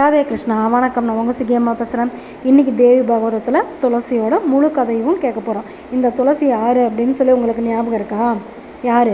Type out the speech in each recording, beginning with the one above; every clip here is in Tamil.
ராதே கிருஷ்ணா வணக்கம். நான் உங்கள் சிகியம்மா பேசுகிறேன் இன்றைக்கி தேவி பாகவதத்தில் துளசியோட முழு கதையும் கேட்க போகிறோம் இந்த துளசி யார் அப்படின்னு சொல்லி உங்களுக்கு ஞாபகம் இருக்கா? யார்?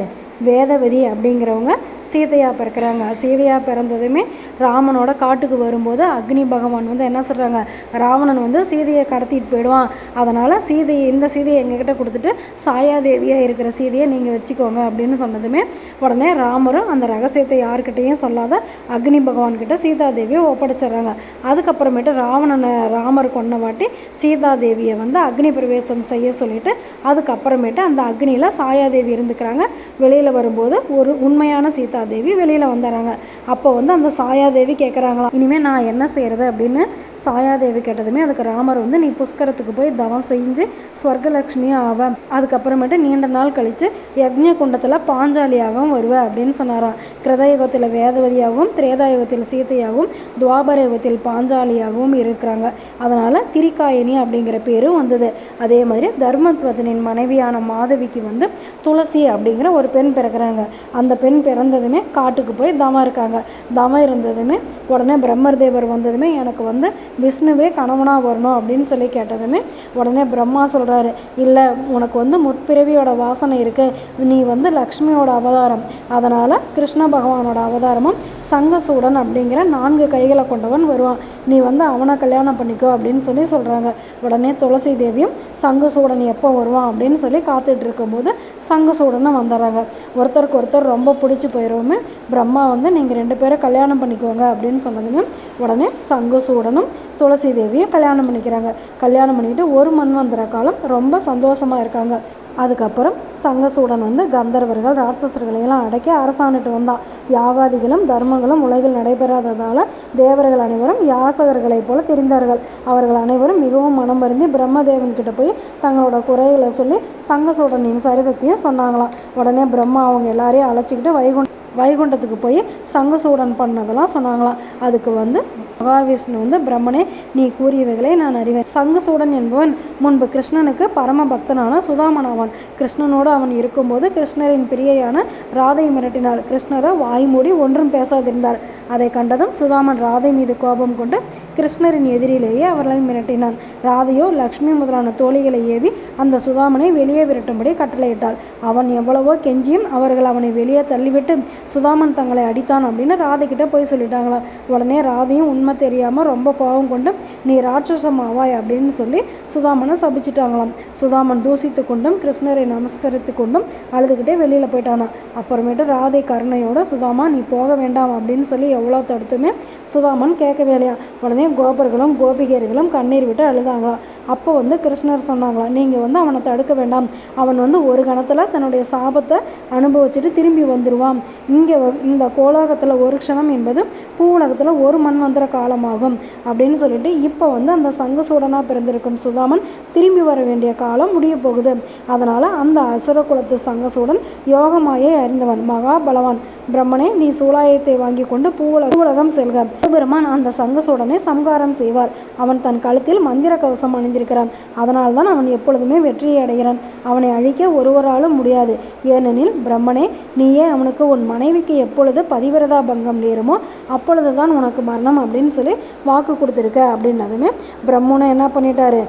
வேதவதி அப்படிங்கிறவங்க சீதையாக பிறக்கிறாங்க. சீதையாக பிறந்ததுமே ராமனோட காட்டுக்கு வரும்போது அக்னி பகவான் வந்து என்ன சொல்கிறாங்க ராவணன் வந்து சீதையை கடத்திட்டு போயிடுவான். அதனால் சீதையை இந்த சீதையை எங்ககிட்ட கொடுத்துட்டு சாயாதேவியாக இருக்கிற சீதையை நீங்கள் வச்சுக்கோங்க அப்படின்னு சொன்னதுமே உடனே ராமரும் அந்த ரகசியத்தை யார்கிட்டையும் சொல்லாத அக்னி பகவான்கிட்ட சீதாதேவியை ஒப்படைச்சிடுறாங்க. அதுக்கப்புறமேட்டு ராவணனை ராமர் கொன்ன வாட்டி சீதாதேவியை வந்து அக்னி பிரவேசம் செய்ய சொல்லிட்டு அதுக்கப்புறமேட்டு அந்த அக்னியில் சாயாதேவி இருந்துக்கிறாங்க. வெளியில் வரும்போது ஒரு உண்மையான சீதாதேவி வெளியில் வந்துடுறாங்க அப்போ வந்து அந்த சாயாதேவி கேட்குறாங்களாம் இனிமேல் நான் என்ன செய்கிறது அப்படின்னு சாயாதேவி கேட்டதுமே அதுக்கு ராமர் வந்து நீ புஷ்கரத்துக்கு போய் தவம் செஞ்சு ஸ்வர்கலக்ஷ்மியாக ஆவ. அதுக்கப்புறமேட்டு நீண்ட நாள் கழித்து யக்ஞ குண்டத்தில் பாஞ்சாலியாகவும் வருவ அப்படின்னு சொன்னாராம். கிருதயுகத்தில் வேதவதியாகவும் திரேதாயுகத்தில் சீதையாகவும் துவாபர யுகத்தில் பாஞ்சாலியாகவும் இருக்கிறாங்க. அதனால் திரிகாயினி அப்படிங்கிற பேரும் வந்தது. அதே மாதிரி தர்மத்வஜனின் மனைவியான மாதவிக்கு வந்து துளசி அப்படிங்கிற ஒரு பெண் பிறக்கிறாங்க. அந்த பெண் பிறந்ததுமே காட்டுக்கு போய் தவம் இருக்காங்க. தவம் இருந்ததுமே உடனே பிரம்மர் தேவர் வந்ததுமே எனக்கு வந்து விஷ்ணுவே கணவனாக வரணும் அப்படின்னு சொல்லி கேட்டதுமே உடனே பிரம்மா சொல்கிறாரு இல்லை உனக்கு வந்து முற்பிறவியோட வாசனை இருக்குது நீ வந்து லக்ஷ்மியோட அவதாரம். அதனால் கிருஷ்ண பகவானோட அவதாரமும் சங்கசூடன் அப்படிங்கிற நான்கு கைகளை கொண்டவன் வருவான். நீ வந்து அவனை கல்யாணம் பண்ணிக்கோ அப்படின்னு சொல்லி சொல்கிறாங்க உடனே துளசி தேவியும் சங்கசூடன் எப்போ வருவான் அப்படின்னு சொல்லி காத்துட்டு இருக்கும்போது சங்கசூடன்னு வந்துடுறாங்க. ஒருத்தருக்கு ஒருத்தர் ரொம்ப பிடிச்சி போயிடுவோமே பிரம்மா வந்து நீங்கள் ரெண்டு பேரும் கல்யாணம் பண்ணிக்கோங்க அப்படின்னு சொன்னதுமே உடனே சங்கசூடனும் துளசி தேவியை கல்யாணம் பண்ணிக்கிறாங்க. கல்யாணம் பண்ணிக்கிட்டு ஒரு மன்வந்திர காலம் ரொம்ப சந்தோஷமாக இருக்காங்க. அதுக்கப்புறம் சங்கசூடன் வந்து கந்தர்வர்கள் ராட்சசர்களையெல்லாம் அடக்கி அரசாணிட்டு வந்தான். யாகாதிகளும் தர்மங்களும் உலகில் நடைபெறாததால் தேவர்கள் அனைவரும் யாசகர்களைப் போல தெரிந்தார்கள். அவர்கள் அனைவரும் மிகவும் மனம் வருந்தி பிரம்மதேவன்கிட்ட போய் தங்களோட குறைகளை சொல்லி சங்கசூடனின் சரிதத்தையும் சொன்னாங்களாம். உடனே பிரம்மா அவங்க எல்லாரையும் அழைச்சிக்கிட்டு வைகுண்ட வைகுண்டத்துக்கு போய் சங்கசூடன் பண்ணதெல்லாம் சொன்னாங்களாம். அதுக்கு வந்து மகாவிஷ்ணு வந்து பிரம்மனே நீ கூறியவைகளை நான் அறிவேன். சங்கசூடன் என்பவன் முன்பு கிருஷ்ணனுக்கு பரம பக்தனான சுதாமன் ஆவான் கிருஷ்ணனோடு அவன் இருக்கும்போது கிருஷ்ணரின் பிரியையான ராதை மிரட்டினாள். கிருஷ்ணரை வாய் மூடி ஒன்றும் பேசாதிருந்தார் அதை கண்டதும் சுதாமன் ராதை மீது கோபம் கொண்டு கிருஷ்ணரின் எதிரிலேயே அவர்களை மிரட்டினான். ராதையோ லக்ஷ்மி முதலான தோழிகளை ஏவி அந்த சுதாமனை வெளியே விரட்டும்படி கட்டளையிட்டாள். அவன் எவ்வளவோ கெஞ்சியும் அவர்கள் அவனை வெளியே தள்ளிவிட்டு சுதாமன் தங்களை அடித்தான் அப்படின்னு ராதை போய் சொல்லிட்டாங்களாம். உடனே ராதையும் உண்மை தெரியாமல் ரொம்ப கோபம் கொண்டு நீ ராட்சசம் ஆவாய் அப்படின்னு சொல்லி சுதாமனை சபிச்சிட்டாங்களாம். சுதாமன் தூசித்து கொண்டும் கிருஷ்ணரை நமஸ்கரித்து கொண்டும் அழுதுகிட்டே வெளியில் போயிட்டானாம் அப்புறமேட்டு ராதை கருணையோட சுதாமா நீ போக வேண்டாம் அப்படின்னு சொல்லி எவ்வளோ தடுத்துமே சுதாமன் கேட்கவே இல்லையா. உடனே கோபர்களும் கோபிகையர்களும் கண்ணீர் விட்டு அழுதாங்களாம். அப்போ வந்து கிருஷ்ணர் சொன்னாங்களாம் நீங்கள் வந்து அவனை தடுக்க வேண்டாம். அவன் வந்து ஒரு கணத்தில் தன்னுடைய சாபத்தை அனுபவிச்சுட்டு திரும்பி வந்துடுவான் இங்கே இந்த கோலாகத்தில் ஒரு க்ஷணம் என்பது பூவுலகத்தில் ஒரு மண் வந்திர காலமாகும். அப்படின்னு சொல்லிட்டு இப்போ வந்து அந்த சங்கசூடனாக பிறந்திருக்கும் சுதாமன் திரும்பி வர வேண்டிய காலம் முடிய போகுது. அதனால் அந்த அசுர குலத்து சங்கசூடன் யோகமாயை அறிந்தவன் மகாபலவான். பிரம்மனே நீ சூலாயத்தை வாங்கி கொண்டு பூவுல பூவுலகம் செல்க. பெருமான் அந்த சங்கசூடனை சம்காரம் செய்வார். அவன் தன் கழுத்தில் மந்திர கவசம் அணிந்து அடைந்திருக்கிறான் அதனால் தான் அவன் எப்பொழுதுமே வெற்றியை அடைகிறான். அவனை அழிக்க ஒருவராலும் முடியாது. ஏனெனில் பிரம்மனே நீயே அவனுக்கு உன் மனைவிக்கு எப்பொழுது பதிவிரதா பங்கம் நேருமோ அப்பொழுது தான் உனக்கு மரணம் அப்படின்னு சொல்லி வாக்கு கொடுத்துருக்க அப்படின்னதுமே பிரம்மனை என்ன பண்ணிட்டாரு?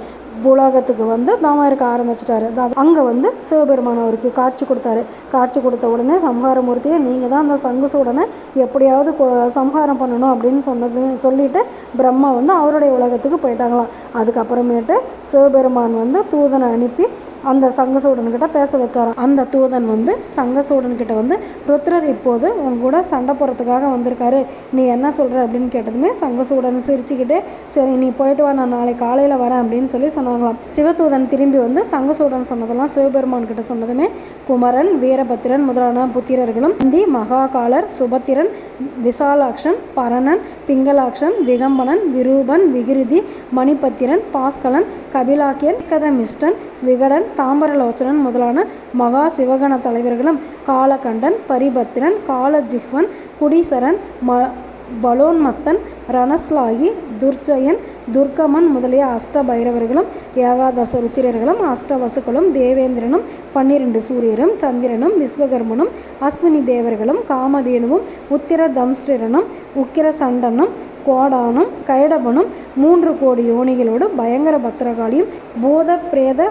பூலோகத்துக்கு வந்து தவம் இருக்க ஆரம்பிச்சிட்டாரு அங்கே வந்து சிவபெருமான் அவருக்கு காட்சி கொடுத்தாரு. காட்சி கொடுத்த உடனே சம்ஹாரமூர்த்தியை நீங்கள் தான் அந்த சங்குசூடனை எப்படியாவது சம்ஹாரம் பண்ணணும் அப்படின்னு சொன்னது சொல்லிட்டு பிரம்மா வந்து அவருடைய உலகத்துக்கு போயிட்டாங்களாம். அதுக்கப்புறமேட்டு சிவபெருமான் வந்து தூதனை அனுப்பி அந்த சங்கசூடன்கிட்ட பேச வச்சாராம். அந்த தூதன் வந்து சங்கசூடன்கிட்ட வந்து ருத்ரர் இப்போது உன் கூட சண்டை போகிறதுக்காக வந்திருக்காரு. நீ என்ன சொல்கிற அப்படின்னு கேட்டதுமே சங்கசூடன் சிரிச்சுக்கிட்டே சரி நீ போயிட்டு வா நான் நாளை காலையில் வரேன். அப்படின்னு சொல்லி சொன்னாங்களாம். சிவதூதன் திரும்பி வந்து சங்கசூடன் சொன்னதெல்லாம் சிவபெருமான் கிட்ட சொன்னதுமே குமரன் வீரபத்திரன் முதலான புத்திரர்களும் இந்தி மகாகாலர் சுபத்திரன் விசாலாக்ஷன் பரணன் பிங்கலாக்ஷன் விகம்பனன் விரூபன் விகிருதி மணிபத்திரன் பாஸ்கலன் கபிலாக்கியன் கதமிஷ்டன் விகடன் தாம்பரலோச்சனன் முதலான மகா சிவகண தலைவர்களும் காலகண்டன் பரிபத்திரன் காலஜிஹ்வன் குடீசரன் ம பலோன்மத்தன் ரணஸ்லாகி துர்ஜயன் துர்கமன் முதலிய அஷ்டபைரவர்களும் ஏகாதச ருத்திரர்களும் அஷ்டவசுக்களும் தேவேந்திரனும் பன்னிரண்டு சூரியரும் சந்திரனும் விஸ்வகர்மனும் அஸ்வினி தேவர்களும் காமதேனுவும் உத்திர தம்ஸ்டிரனும் உக்கிர சண்டனும் கோடானும் கைடபனும் மூன்று கோடி யோனிகளோடு பயங்கர பத்திரகாளியும் பூத பிரேத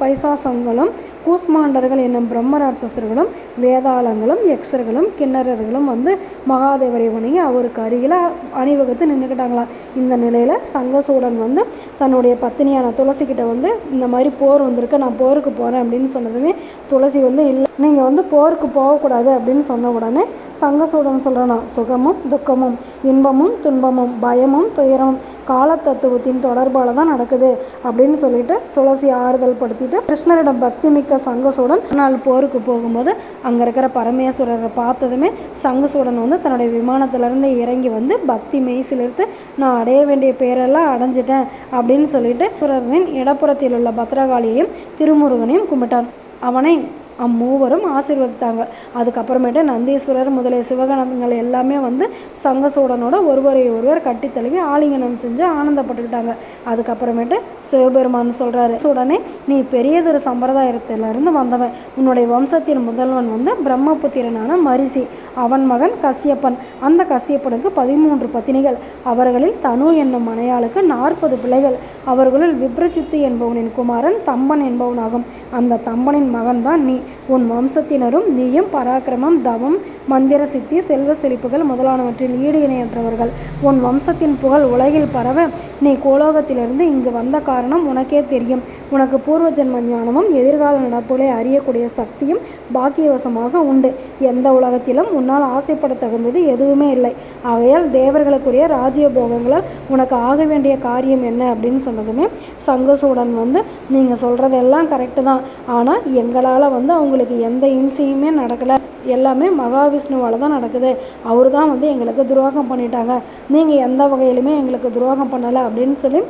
பைசாசங்களும் கூஸ்மாண்டர்கள் என்னும் பிரம்ம ராட்சசர்களும் வேதாளங்களும் யக்ஷர்களும் கிண்ணறர்களும் வந்து மகாதேவரை வணங்கி அவருக்கு அருகில் அணிவகுத்து நின்றுக்கிட்டாங்களாம் இந்த நிலையில் சங்கசூடன் வந்து தன்னுடைய பத்தினியான துளசிக்கிட்ட வந்து இந்த மாதிரி போர் வந்திருக்கு நான் போருக்கு போகிறேன் அப்படின்னு சொன்னதுமே துளசி வந்து இல்லை நீங்கள் வந்து போருக்கு போகக்கூடாது அப்படின்னு சொன்ன உடனே சங்கசூடன் சொல்கிறனா சுகமும் துக்கமும் இன்பமும் துன்பமும் பயமும் துயரமும் காலத்தத்துவத்தின் தொடர்பால் தான் நடக்குது அப்படின்னு சொல்லிட்டு துளசி ஆறுதல் படுத்திட்டு கிருஷ்ணரிடம் பக்தி மிக்க சங்கசூடன் நாள் போருக்கு போகும்போது அங்கே இருக்கிற பரமேஸ்வரரை பார்த்ததுமே சங்கசூடன் வந்து தன்னுடைய விமானத்திலேருந்து இறங்கி வந்து பக்தி மெய் சிலிர்த்து நான் அடைய வேண்டிய பேரெல்லாம் அடைஞ்சிட்டேன் அப்படின்னு சொல்லிட்டு சுரரின் இடப்புறத்தில் உள்ள பத்ரகாளியையும் திருமுருகனையும் கும்பிட்டான். அவனை அம்மூவரும் ஆசீர்வதித்தாங்க. அதுக்கப்புறமேட்டு நந்தீஸ்வரர் முதலிய சிவகணங்கள் எல்லாமே வந்து சங்கசூடனோட ஒருவரை ஒருவர் கட்டி தழுவி ஆலிங்கனம் செஞ்சு ஆனந்தப்பட்டுக்கிட்டாங்க. அதுக்கப்புறமேட்டு சிவபெருமான் சொல்கிறாரு உடனே நீ பெரியதொரு சம்பிரதாயத்திலிருந்து வந்தவன். உன்னுடைய வம்சத்தின் முதல்வன் வந்து பிரம்மபுத்திரனான மரிசி. அவன் மகன் கசியப்பன். அந்த கசியப்பனுக்கு பதிமூன்று பத்தினிகள். அவர்களில் தனு என்னும் மனையாளுக்கு நாற்பது பிள்ளைகள். அவர்களுள் விப்ரஜித்து என்பவனின் குமாரன் தம்பன் என்பவனாகும். அந்த தம்பனின் மகன்தான் நீ. உன் வம்சத்தினரும் நீயும் பராக்கிரமம் தவம் மந்திர சித்தி செல்வ செழிப்புகள் முதலானவற்றில் ஈடு இணையற்றவர்கள். உன் வம்சத்தின் புகழ் உலகில் பரவ நீ கோலோகத்திலிருந்து இங்கு வந்த காரணம் உனக்கே தெரியும். உனக்கு பூர்வ ஜென்ம ஞானமும் எதிர்கால நடப்புகளை அறியக்கூடிய சக்தியும் பாக்கியவசமாக உண்டு. எந்த உலகத்திலும் உன்னால் ஆசைப்பட தகுந்தது எதுவுமே இல்லை. ஆகையால் தேவர்களுக்குரிய ராஜ்ய போகங்களால் உனக்கு ஆக வேண்டிய காரியம் என்ன அப்படின்னு சொன்னதுமே சங்கசூடன் வந்து நீங்கள் சொல்கிறதெல்லாம் கரெக்டு தான். ஆனால் எங்களால் வந்து அவங்களுக்கு எந்த இம்சையுமே நடக்கலை. எல்லாமே மகாவிஷ்ணுவால் தான் நடக்குது. அவர் தான் வந்து எங்களுக்கு துரோகம் பண்ணிட்டாங்க. நீங்கள் எந்த வகையிலுமே எங்களுக்கு துரோகம் பண்ணலை அப்படின்னு சொல்லி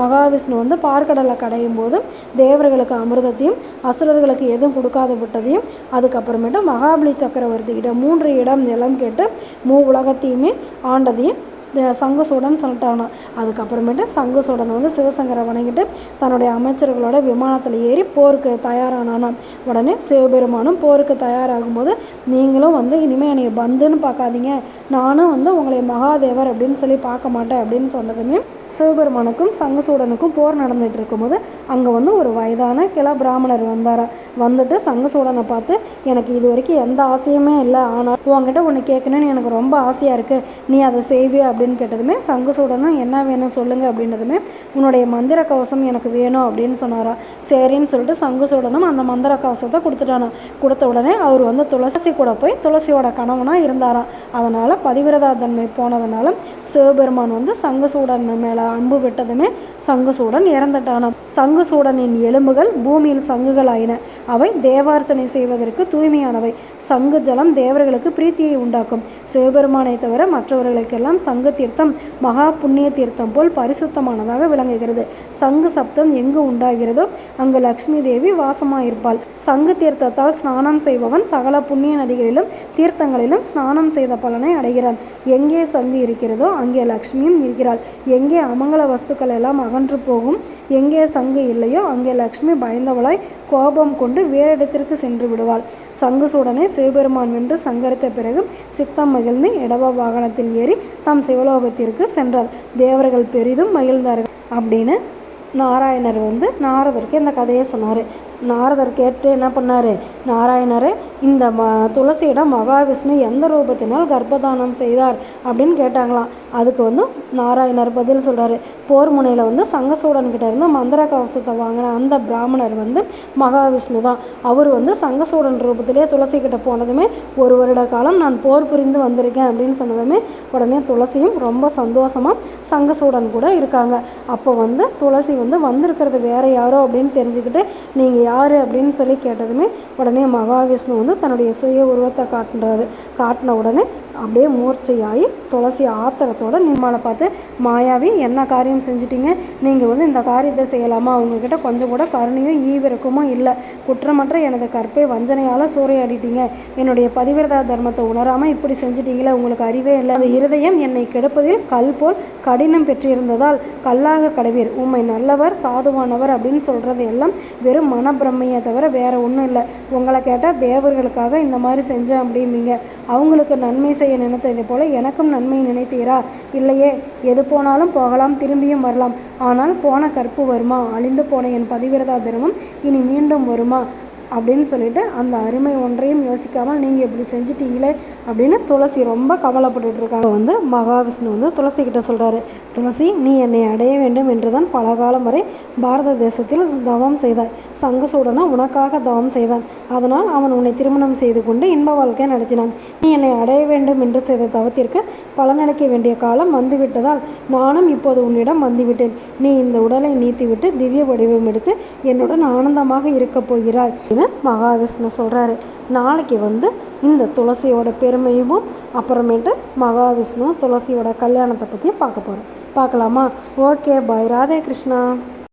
மகாவிஷ்ணு வந்து பார்க்கடலை கடையும் போது தேவர்களுக்கு அமிர்தத்தையும் அசுரர்களுக்கு எதுவும் கொடுக்காத விட்டதையும் அதுக்கப்புறமேட்டு மகாபலி சக்கரவர்த்தி கிட்ட மூன்று இடம் நிலம் கேட்டு மூ உலகத்தையுமே ஆண்டதையும் த- சங்குசூடன் சொல்லிட்டானா அதுக்கப்புறமேட்டு சங்குசூடன் வந்து சிவசங்கரை வணங்கிட்டு தன்னுடைய அமைச்சர்களோட விமானத்தில் ஏறி போருக்கு தயாரானானாம் உடனே சிவபெருமானும் போருக்கு தயாராகும்போது நீங்களும் வந்து இனிமேல் என்னை பந்துன்னு பார்க்காதீங்க. நானும் வந்து உங்களை மகாதேவர் அப்படின்னு சொல்லி பார்க்க மாட்டேன் அப்படின்னு சொன்னதுமே சிவபெருமானுக்கும் சங்கசூடனுக்கும் போர் நடந்துட்டு இருக்கும்போது அங்கே வந்து ஒரு வயதான கிள பிராமணர் வந்தாரா. வந்துட்டு சங்கசூடனை பார்த்து எனக்கு இது வரைக்கும் எந்த ஆசையுமே இல்லை. ஆனால் உங்ககிட்ட ஒன்று கேட்கணும்னு எனக்கு ரொம்ப ஆசையாக இருக்குது நீ அதை செய்வியா? அப்படின்னு கேட்டதுமே சங்கசூடனும் என்ன வேணும் சொல்லுங்க அப்படின்றதுமே உன்னுடைய மந்திர கவசம் எனக்கு வேணும் அப்படின்னு சொன்னாரா. சரின்னு சொல்லிட்டு சங்கசூடனும் அந்த மந்திர கவசத்தை கொடுத்துட்டானா. கொடுத்த உடனே அவர் வந்து துளசி கூட போய் துளசியோட கணவனாக இருந்தாராம். அதனால் பதிவிரதா தன்மை போனதுனால சிவபெருமான் வந்து சங்கசூடன் மேலே அன்பு விட்டதுமே சங்குசூடன் இறந்துட்டானாம். சங்குசூடனின் எலும்புகள் பூமியில் சங்குகள் ஆயின. அவை தேவார்ச்சனை செய்வதற்கு தூய்மையானவை. சங்கு ஜலம் தேவர்களுக்கு பிரீத்தியை உண்டாக்கும். சிவபெருமானை தவிர மற்றவர்களுக்கெல்லாம் சங்கு தீர்த்தம் மகா புண்ணிய தீர்த்தம் போல் பரிசுத்தமானதாக விளங்குகிறது. சங்கு சப்தம் எங்கு உண்டாகிறதோ அங்கு லக்ஷ்மி தேவி வாசமாயிருப்பாள். சங்கு தீர்த்தத்தால் ஸ்நானம் செய்பவன் சகல புண்ணிய நதிகளிலும் தீர்த்தங்களிலும் ஸ்நானம் செய்த பலனை அடைகிறான். எங்கே சங்கு இருக்கிறதோ அங்கே லக்ஷ்மியும் இருக்கிறாள். எங்கே அமங்கல வஸ்துக்கள் எல்லாம் அகன்று போகும் எங்கே சங்கு இல்லையோ அங்கே லக்ஷ்மி பயந்தவளாய் கோபம் கொண்டு வேறு இடத்திற்கு சென்று விடுவாள். சங்கு சூடனை சிவபெருமான் வென்று சங்கரித்த பிறகு சித்தம் மகிழ்ந்து இடவ வாகனத்தில் ஏறி தம் சிவலோகத்திற்கு சென்றார். தேவர்கள் பெரிதும் மகிழ்ந்தார்கள். அப்படின்னு நாராயணர் வந்து நாரதருக்கு இந்த கதையை சொன்னார். நாரதர் கேட்டு என்ன பண்ணார்? நாராயணர் இந்த ம துளசியிடம் மகாவிஷ்ணு எந்த ரூபத்தினால் கர்ப்பதானம் செய்தார் அப்படின்னு கேட்டாங்களாம். அதுக்கு வந்து நாராயணர் பதில் சொல்கிறாரு போர் முனையில் வந்து சங்கசூடன்கிட்ட இருந்து மந்திர கவசத்தை வாங்கின அந்த பிராமணர் வந்து மகாவிஷ்ணு தான். அவர் வந்து சங்கசூடன் ரூபத்திலே துளசி கிட்ட போனதுமே ஒரு வருட காலம் நான் போர் புரிந்து வந்திருக்கேன் அப்படின்னு சொன்னதுமே உடனே துளசியும் ரொம்ப சந்தோஷமாக சங்கசூடன் கூட இருக்காங்க. அப்போ வந்து துளசி வந்து வந்திருக்கிறது வேற யாரோ அப்படின்னு தெரிஞ்சுக்கிட்டு நீங்கள் யார் அப்படின்னு சொல்லி கேட்டதுமே உடனே மகாவிஷ்ணு வந்து தன்னுடைய சுய உருவத்தை காட்டுறாரு. காட்டின உடனே அப்படியே மூர்ச்சையாகி துளசி ஆத்திரத்தோட நிர்மலை பார்த்து மாயாவி என்ன காரியம் செஞ்சிட்டீங்க? நீங்கள் வந்து இந்த காரியத்தை செய்யலாமா? அவங்கக்கிட்ட கொஞ்சம் கூட கருணையும் ஈவிரக்கமும் இல்லை. குற்றமற்ற எனது கற்பை வஞ்சனையால் சூறையாடிட்டீங்க. என்னுடைய பதிவிரதா தர்மத்தை உணராமல் இப்படி செஞ்சிட்டீங்களே உங்களுக்கு அறிவே இல்லை. அந்த இருதயம் என்னை கெடுப்பதில் கல் போல் கடினம் பெற்றிருந்ததால் கல்லாக கடவீர். உண்மை நல்லவர் சாதுவானவர் அப்படின்னு சொல்கிறது எல்லாம் வெறும் மனப்பிரமையை தவிர வேறு ஒன்றும் இல்லை. உங்களை கேட்டால் தேவர்களுக்காக இந்த மாதிரி செஞ்சேன் அப்படிம்பீங்க. அவங்களுக்கு நன்மை செய்ய நினைத்ததை போல எனக்கும் நன்மை நினைத்தீரா? இல்லையே எது போனாலும் போகலாம் திரும்பியும் வரலாம். ஆனால் போன கற்பு வருமா? அழிந்து போன என் பதிவிரதா தர்மம் இனி மீண்டும் வருமா? அப்படின்னு சொல்லிட்டு அந்த அருமை ஒன்றையும் யோசிக்காமல் நீங்கள் இப்படி செஞ்சிட்டீங்களே அப்படின்னு துளசி ரொம்ப கவலைப்பட்டுட்டு இருக்காங்க வந்து மகாவிஷ்ணு வந்து துளசி கிட்ட சொல்கிறாரு துளசி நீ என்னை அடைய வேண்டும் என்றுதான் பல காலம் வரை பாரத தேசத்தில் தவம் செய்தாய். சங்கசூடனா உனக்காக தவம் செய்தான். அதனால் அவன் உன்னை திருமணம் செய்து கொண்டு இன்ப வாழ்க்கை நடத்தினான். நீ என்னை அடைய வேண்டும் என்று செய்த தவத்திற்கு பலனளிக்க வேண்டிய காலம் வந்துவிட்டதால் நானும் இப்போது உன்னிடம் வந்துவிட்டேன். நீ இந்த உடலை நீத்திவிட்டு திவ்ய வடிவம் எடுத்து என்னுடன் ஆனந்தமாக இருக்கப் போகிறாய். அப்படின்னு மகாவிஷ்ணு சொல்கிறாரு நாளைக்கு வந்து இந்த துளசியோட பெருமையும் அப்புறமேட்டு மகாவிஷ்ணு துளசியோட கல்யாணத்தை பற்றியும் பார்க்க போகிறோம் பார்க்கலாமா? Okay bye Radhe Krishna.